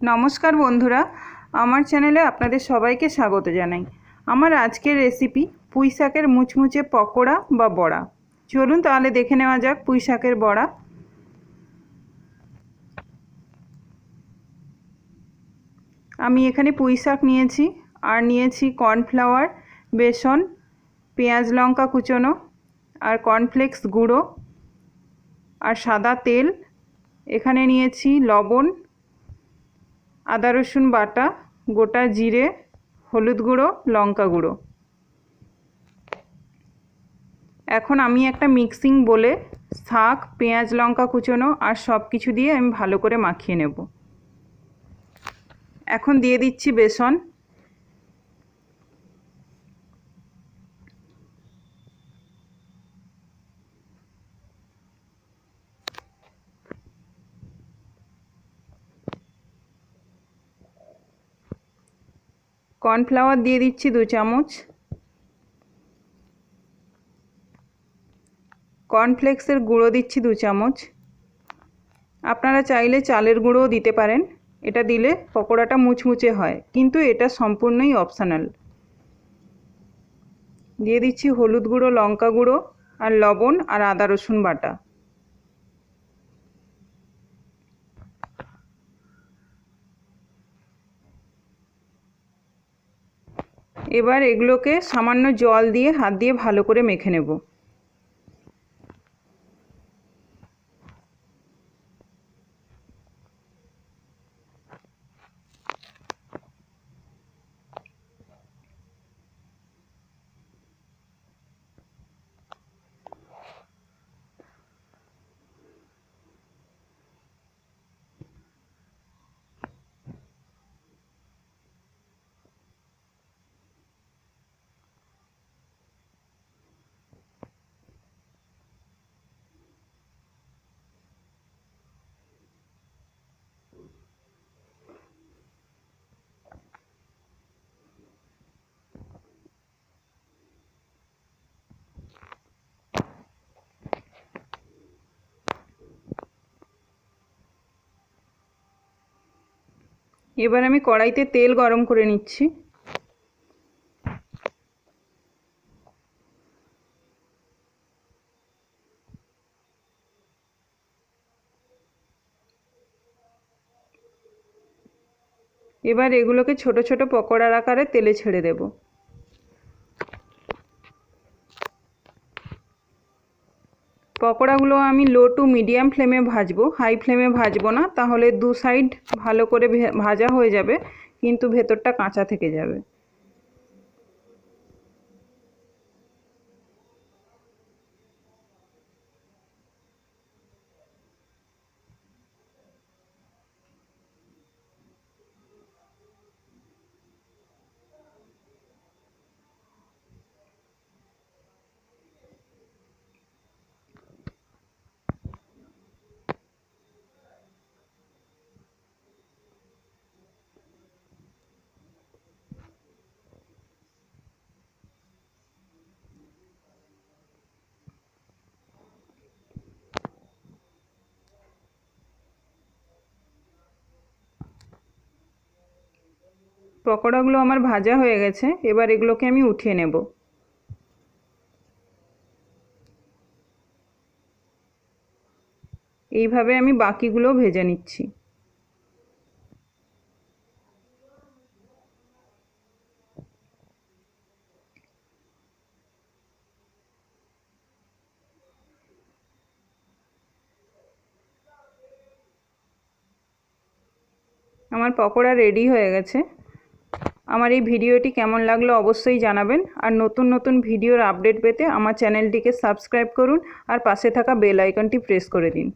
নমস্কার বন্ধুরা, আমার চ্যানেলে আপনাদের সবাইকে স্বাগত জানাই। আমার আজকের রেসিপি পুঁই শাকের মুচমুচে পকোড়া বা বড়া। চলুন তাহলে দেখে নেওয়া যাক পুঁই শাকের বড়া। আমি এখানে পুঁই শাক নিয়েছি, আর নিয়েছি কর্নফ্লাওয়ার, বেসন, পেঁয়াজ লঙ্কা কুচোনো, আর কর্নফ্লেক্স গুঁড়ো, আর সাদা তেল। এখানে নিয়েছি লবণ আদা রসুন বাটা, গোটা জিরে, হলুদ গুঁড়ো, লঙ্কা গুঁড়ো। এখন আমি একটা মিক্সিং বলে শাক, পেঁয়াজ, লঙ্কা কুচোনো আর সব কিছু দিয়ে আমি ভালো করে মাখিয়ে নেব। এখন দিয়ে দিচ্ছি বেসন। কর্নফ্লাওয়ার দিয়ে দিচ্ছি দু চামচ। কর্নফ্লেক্সের গুঁড়ো দিচ্ছি দু চামচ। আপনারা চাইলে চালের গুঁড়োও দিতে পারেন। এটা দিলে পকোড়াটা মুচমুচে হয়, কিন্তু এটা সম্পূর্ণই অপশানাল দিয়ে দিচ্ছি হলুদ গুঁড়ো, লঙ্কা গুঁড়ো, আর লবণ আর আদা রসুন বাটা। এবার এগুলোকে সামান্য জল দিয়ে হাত দিয়ে ভালো করে মেখে নেব। এবার আমি কড়াইতে তেল গরম করে নিচ্ছি। এবার এগুলোকে ছোট ছোট পকোড়ার আকারে তেলে ছেড়ে দেব। পকোড়াগুলো আমি লো টু মিডিয়াম ফ্লেমে ভাজবো। হাই ফ্লেমে ভাজবো না, তাহলে দু সাইড ভালো করে ভাজা হয়ে যাবে, কিন্তু ভেতরটা কাঁচা থেকে যাবে। পকোড়াগুলো আমার ভাজা হয়ে গেছে, এবার এগুলোকে আমি উঠিয়ে নেব। এইভাবে আমি বাকিগুলো ভেজে নিচ্ছি। আমার পকোড়া রেডি হয়ে গেছে। আমার এই ভিডিওটি কেমন লাগল অবশ্যই জানাবেন। আর নতুন নতুন ভিডিওর আপডেট পেতে আমার চ্যানেলটিকে সাবস্ক্রাইব করুন আর পাশে থাকা বেল আইকনটি প্রেস করে দিন।